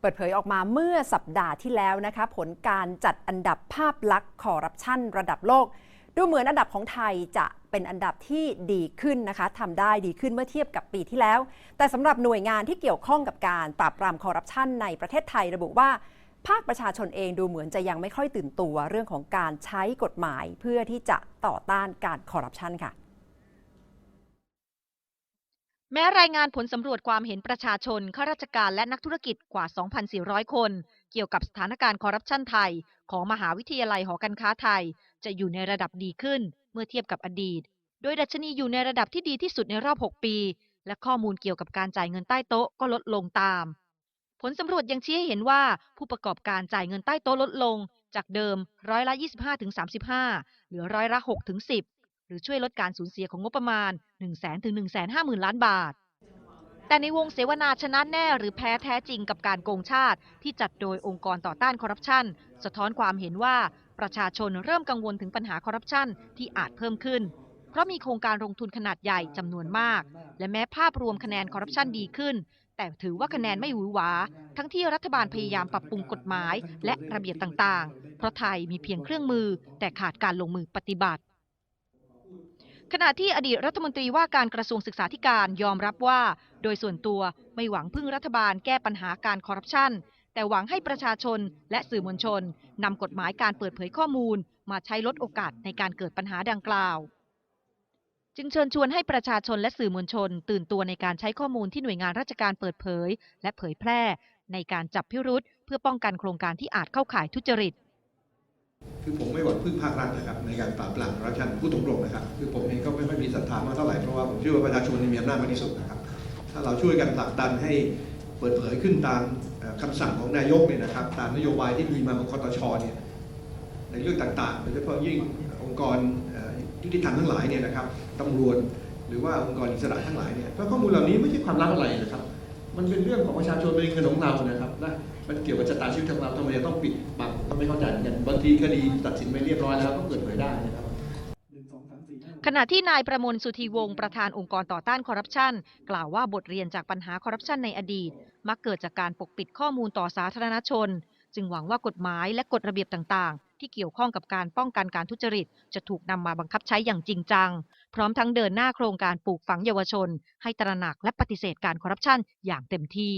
เปิดเผยออกมาเมื่อสัปดาห์ที่แล้วนะคะ ผลการจัดอันดับภาพลักษณ์คอร์รัปชันระดับโลก ดูเหมือนอันดับของไทยจะเป็นอันดับที่ดีขึ้นนะคะทำได้ดีขึ้นเมื่อเทียบกับปีที่แล้ว แต่สำหรับหน่วยงานที่เกี่ยวข้องกับการปราบปรามคอร์รัปชันในประเทศไทยระบุว่า ภาคประชาชนเองดูเหมือนจะยังไม่ค่อยตื่นตัวเรื่องของการใช้กฎหมายเพื่อที่จะต่อต้านการคอร์รัปชันค่ะ แม้รายงานผลสำรวจความเห็นประชาชนข้าราชการและนักธุรกิจกว่า 2,400 คน เกี่ยวกับสถานการณ์คอร์รัปชันไทย ของมหาวิทยาลัยหอการค้าไทย จะอยู่ในระดับดีขึ้นเมื่อเทียบกับอดีต โดยดัชนีอยู่ในระดับที่ดีที่สุดในรอบ 6 ปี และข้อมูลเกี่ยวกับการจ่ายเงินใต้โต๊ะก็ลดลงตาม ผลสำรวจยังชี้ให้เห็นว่าผู้ประกอบการจ่ายเงินใต้โต๊ะลดลง จากเดิมร้อยละ 25-35 เหลือร้อยละ 6-10 หรือช่วยลดการสูญเสียของงบประมาณ 1 0 0 0 0 0ถึง 150,000 ล้านบาท แต่ในวงเสวนาชนะแน่หรือแพ้แท้จริงกับการโกงชาติ ที่จัดโดยองค์กรต่อต้านคอร์รัปชันสะท้อนความเห็นว่าประชาชนเริ่มกังวลถึงปัญหาคอร์รัปชันที่อาจเพิ่มขึ้น เพราะมีโครงการลงทุนขนาดใหญ่จำนวนมาก และแม้ภาพรวมคะแนนคอร์รัปชันดีขึ้น แต่ถือว่าคะแนนไม่หวือหวา ทั้งที่รัฐบาลพยายามปรับปรุงกฎหมายและระเบียบต่างๆ เพราะไทยมีเพียงเครื่องมือแต่ขาดการลงมือปฏิบัติ ขณะที่อดีตรัฐมนตรีว่าการกระทรวงศึกษาธิการยอมรับว่า โดยส่วนตัวไม่หวังพึ่งรัฐบาลแก้ปัญหาการคอร์รัปชันแต่หวังให้ประชาชนและสื่อมวลชนนำกฎหมายการเปิดเผยข้อมูล มาใช้ลดโอกาสในการเกิดปัญหาดังกล่าว จึงเชิญชวนให้ประชาชนและสื่อมวลชน ตื่นตัวในการใช้ข้อมูลที่หน่วยงานราชการเปิดเผย และเผยแพร่ ในการจับพิรุษเพื่อป้องกันโครงการที่อาจเข้าข่ายทุจริต คือผมไม่หวังพึ่งภาครัฐนะครับในการปราบปรามคอร์รัปชันพูดตรงๆนะครับ คือผมเองก็ไม่ค่อยมีศรัทธามากเท่าไหร่เพราะว่าผมเชื่อว่าประชาชนมีอำนาจมากที่สุดนะครับ ถ้าเราช่วยกันผลักดันให้เปิดเผยขึ้นตามเอ่อคำสั่งของนายกเนี่ยนะครับ ตามนโยบายที่มีมาของคอตชเนี่ยในเรื่องต่างๆโดยเฉพาะยิ่งองค์กรยุติธรรมทั้งหลายเนี่ยนะครับตำรวจหรือว่าองค์กรอิสระทั้งหลายเนี่ยเพราะข้อมูลเหล่านี้ไม่ใช่ความลับอะไรนะครับ มันเป็นเรื่องของประชาชนเป็นเงินของเรานะครับและมันเกี่ยวกับชะตาชีวิตของเราทำไมจะต้องปิดบัง ไม่เข้าใจกันบางทีคดีตัดสินไปเรียบร้อยแล้วก็เปิดเผยได้นะครับขณะที่นายประมวลสุธีวงศ์ประธานองค์กรต่อต้านคอร์รัปชันกล่าวว่าบทเรียนจากปัญหาคอร์รัปชันในอดีต มักเกิดจากการปกปิดข้อมูลต่อสาธารณชน จึงหวังว่ากฎหมายและกฎระเบียบต่าง ๆ ที่เกี่ยวข้องกับการป้องกันการทุจริต จะถูกนำมาบังคับใช้อย่างจริงจัง พร้อมทั้งเดินหน้าโครงการปลูกฝังเยาวชน ให้ตระหนักและปฏิเสธการคอร์รัปชันอย่างเต็มที่